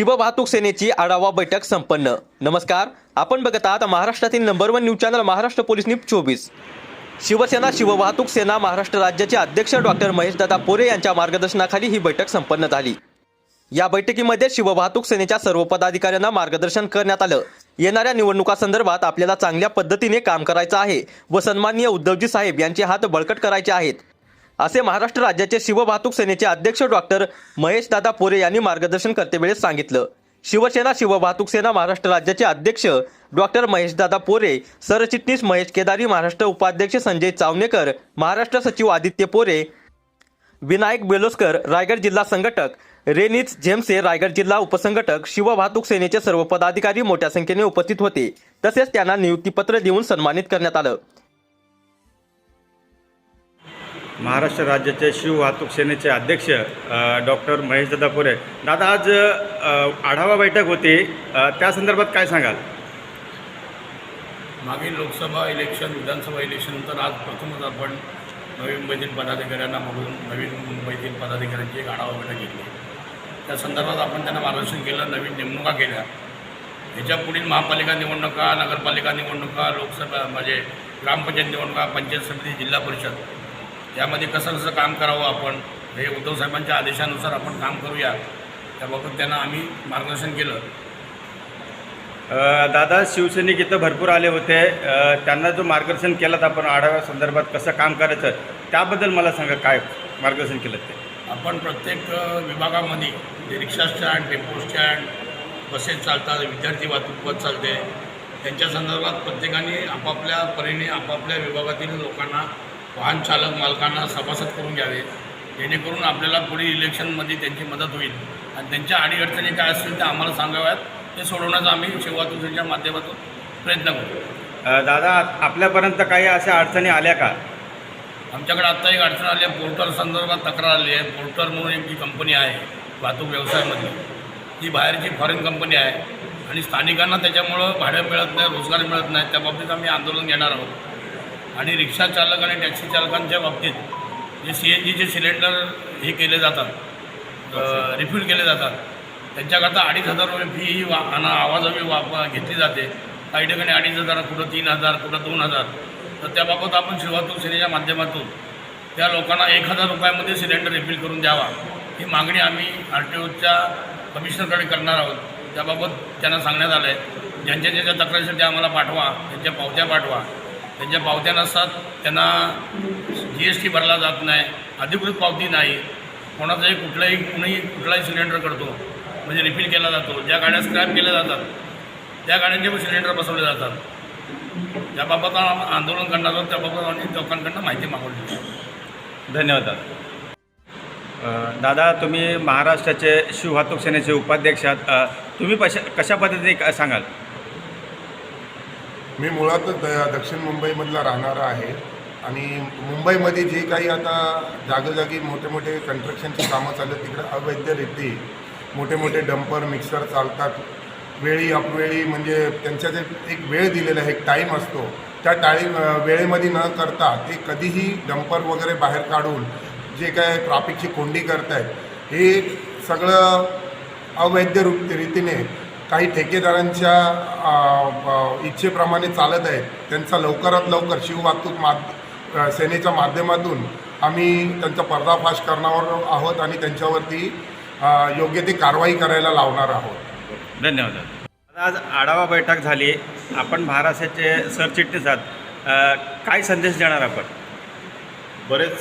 शिववाहतूक सेनेची आढावा बैठक संपन्न. नमस्कार आपण बघत आहात महाराष्ट्रातील number one news channel Maharashtra police news चोवीस. शिवसेना शिववाहतूक सेना महाराष्ट्र राज्याचे अध्यक्ष डॉक्टर महेशदादा पोरे यांच्या मार्गदर्शनाखाली ही बैठक संपन्न झाली. या बैठकीमध्ये शिववाहतूक सेनेच्या सर्व पदाधिकाऱ्यांना मार्गदर्शन करण्यात आलं. येणाऱ्या निवडणुकासंदर्भात आपल्याला चांगल्या पद्धतीने काम करायचं आहे व सन्माननीय उद्धवजी साहेब यांचे हात बळकट करायचे आहेत. असे महाराष्ट्र राज्याचे शिववाहतूक सेनेचे अध्यक्ष डॉक्टर महेशदादा पोरे यांनी मार्गदर्शन करतेवेळेस सांगितलं. शिवसेना शिववाहतूक सेना महाराष्ट्र राज्याचे अध्यक्ष डॉक्टर महेशदादा पोरे सरचिटणीस महेश केदारी महाराष्ट्र उपाध्यक्ष संजय चावणेकर महाराष्ट्र सचिव आदित्य पोरे विनायक बेलोस्कर रायगड जिल्हा संघटक रेनिच झेमसे रायगड जिल्हा उपसंघटक शिववाहतूक सेनेचे सर्व पदाधिकारी मोठ्या संख्येने उपस्थित होते. तसेच त्यांना नियुक्तीपत्र देऊन सन्मानित करण्यात आलं. महाराष्ट्र राज्याचे शिव वाहतूक सेनेचे अध्यक्ष डॉक्टर महेशदादा कोरे दादा आज आढावा बैठक होती. त्या संदर्भात काय सांगाल? मागील लोकसभा इलेक्शन विधानसभा इलेक्शननंतर आज प्रथमच आपण नवी मुंबईतील पदाधिकाऱ्यांना बघून नवीन मुंबईतील पदाधिकाऱ्यांची एक आढावा बैठक घेतली. त्या संदर्भात आपण त्यांना मार्गदर्शन केलं नवीन नेमणुका केल्या. ह्याच्या पुढील महापालिका निवडणुका नगरपालिका निवडणुका लोकसभा म्हणजे ग्रामपंचायत निवडणुका पंचायत समिती जिल्हा परिषद यामध्ये कसं कसं काम करावं आपण हे उद्धव साहेबांच्या आदेशानुसार आपण काम करूया. त्याबाबत त्यांना आम्ही मार्गदर्शन केलं. दादा शिवसैनिक इथं भरपूर आले होते. त्यांना जो मार्गदर्शन केलं आपण आढाव्या संदर्भात कसं काम करायचं त्याबद्दल मला सांगा काय मार्गदर्शन केलं ते? आपण प्रत्येक विभागामध्ये जे rickshaw stand tempo stand buses चालतात विद्यार्थी वाहतूक बस चालते. त्यांच्या संदर्भात प्रत्येकाने आपापल्या परीने आपापल्या विभागातील लोकांना वाहन चालक मालकांना सभासद करून घ्यावे. जेणेकरून आपल्याला पुढील इलेक्शनमध्ये त्यांची मदत होईल. आणि त्यांच्या अडीअडचणी काय असतील त्या आम्हाला सांगाव्यात. ते सोडवण्याचा आम्ही सेवातूनच्या माध्यमातून प्रयत्न करू. दादा आपल्यापर्यंत काही अशा अडचणी आल्या का? आमच्याकडे आत्ता एक अडचण आली आहे पोर्टर संदर्भात तक्रार आली आहे. पोर्टर म्हणून एक जी कंपनी आहे वाहतूक व्यवसायामधली. ती बाहेरची फॉरेन कंपनी आहे. आणि स्थानिकांना त्याच्यामुळं भाडं मिळत नाही रोजगार मिळत नाही. त्या बाबतीत आम्ही आंदोलन घेणार आहोत. आणि रिक्षा चालक आणि टॅक्सी चालकांच्या बाबतीत जे सी एन जीचे सिलेंडर हे केले जातात रिफ्यूल केले जातात त्यांच्याकरता अडीच हजार रुपये फी ही वा आणि आवाजावी वाप घेतली जाते. काही ठिकाणी अडीच हजार कुठं तीन हजार कुठं दोन हजार. तर त्याबाबत आपण शिवातूक सेनेच्या माध्यमातून त्या लोकांना एक हजार रुपयामध्ये सिलेंडर रिफिल करून द्यावा. ही मागणी आम्ही आर टी ओच्या कमिशनरकडे करणार आहोत. त्याबाबत त्यांना सांगण्यात आलं आहे ज्यांच्या ज्यांच्या तक्रारीसाठी आम्हाला पाठवा त्यांच्या पावत्या पाठवा. त्यांच्या पावत्या नसतात त्यांना जी एस टी भरला जात नाही अधिकृत पावती नाही कोणाचंही कुठलाही कुणीही कुठलाही सिलेंडर करतो म्हणजे रिफिल केला जातो ज्या गाड्या स्क्रॅप केल्या जातात त्या गाड्यांचे पण सिलेंडर बसवले जातात. त्याबाबत आंदोलन करणार आहोत त्याबाबत आम्ही लोकांकडनं माहिती मागवली धन्यवाद दादा. दादा तुम्ही महाराष्ट्राचे शिव वाहतूक सेनेचे उपाध्यक्ष आहात. तुम्ही कशा कशा पद्धतीने सांगाल? मी मुळातच द दक्षिण मुंबईमधला राहणारा आहे. आणि मुंबईमध्ये जे काही आता जागोजागी मोठे मोठे कन्स्ट्रक्शनची कामं चालू तिकडे अवैधरित्या मोठे मोठे डंपर मिक्सर चालतात. वेळी अपवेळी म्हणजे त्यांच्या जे एक वेळ दिलेला आहे एक टाईम असतो. त्या टाळी वेळेमध्ये न करता ते कधीही डंपर वगैरे बाहेर काढून जे काय ट्रॅफिकची कोंडी करत आहेत हे सगळं अवैध रीतीने काही ठेकेदारांच्या इच्छेप्रमाणे चालत आहेत त्यांचा लवकरात लवकर शिववाहतूक माध सेनेच्या माध्यमातून आम्ही त्यांचा पर्दाफाश करणार आहोत आणि त्यांच्यावरती योग्य ती कारवाई करायला लावणार आहोत. धन्यवाद आज आढावा बैठक झाली. आपण महाराष्ट्राचे सरचिटणीस आहात. काय संदेश देणार आपण? बरेच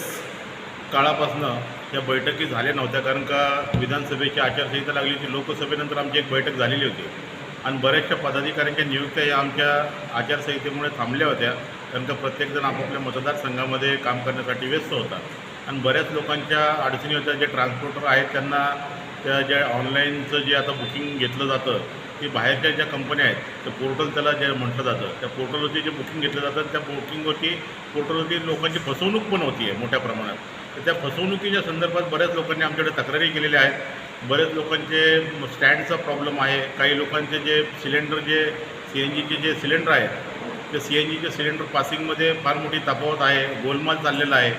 काळापासनं या बैठकी झाल्या नव्हत्या कारण का विधानसभेची आचारसंहिता लागली होती लोकसभेनंतर आमची एक बैठक झालेली होती. आणि बऱ्याचशा पदाधिकाऱ्यांच्या नियुक्त्या या आमच्या आचारसंहितेमुळे थांबल्या होत्या कारण का प्रत्येकजण आपापल्या मतदारसंघामध्ये काम करण्यासाठी व्यस्त होता. आणि बऱ्याच लोकांच्या अडचणी होत्या जे ट्रान्सपोर्टर आहेत त्यांना त्या ज्या ऑनलाईनचं जे आता बुकिंग घेतलं जातं ते बाहेरच्या ज्या कंपन्या आहेत त्या पोर्टल त्याला जे म्हटलं जातं त्या पोर्टलवरती जे बुकिंग घेतलं जातं त्या बुकिंगवरती पोर्टलवरती लोकांची फसवणूक पण होती आहे मोठ्या प्रमाणात. तर त्या फसवणुकीच्या संदर्भात बऱ्याच लोकांनी आमच्याकडे तक्रारी केलेल्या आहेत. बरेच लोकांचे स्टँडचा प्रॉब्लेम आहे. काही लोकांचे जे सिलेंडर जे सी एन जीचे जे सिलेंडर आहेत ते सी एन जीचे सिलेंडर पासिंगमध्ये फार मोठी तफावत आहे गोलमाल चाललेला आहे.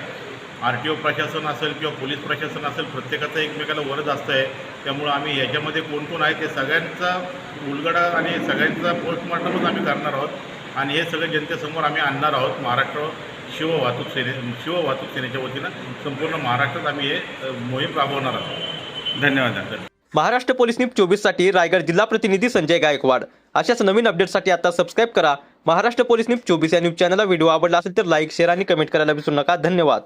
आर टी ओ प्रशासन असेल किंवा पोलीस प्रशासन असेल प्रत्येकाचं एकमेकाला वरच असतं आहे त्यामुळं आम्ही याच्यामध्ये कोण कोण आहे ते सगळ्यांचा उलगडा आणि सगळ्यांचा पोस्टमॉर्टमच आम्ही करणार आहोत. आणि हे सगळं जनतेसमोर आम्ही आणणार आहोत महाराष्ट्र शिव वाहतूक सेने शिव वाहतूक सेनेच्या वतीनं संपूर्ण महाराष्ट्रात आम्ही हे मोहीम राबवणार आहोत. धन्यवाद महाराष्ट्र पोलीस न्यूज चोवीससाठी रायगड जिल्हा प्रतिनिधी संजय गायकवाड. अशाच नवीन अपडेटसाठी आता सबस्क्राईब करा. महाराष्ट्र पोलीस न्यूज चोवीस या न्यूज चॅनलला व्हिडिओ आवडला असेल तर लाईक शेअर आणि कमेंट करायला विसरू नका. धन्यवाद.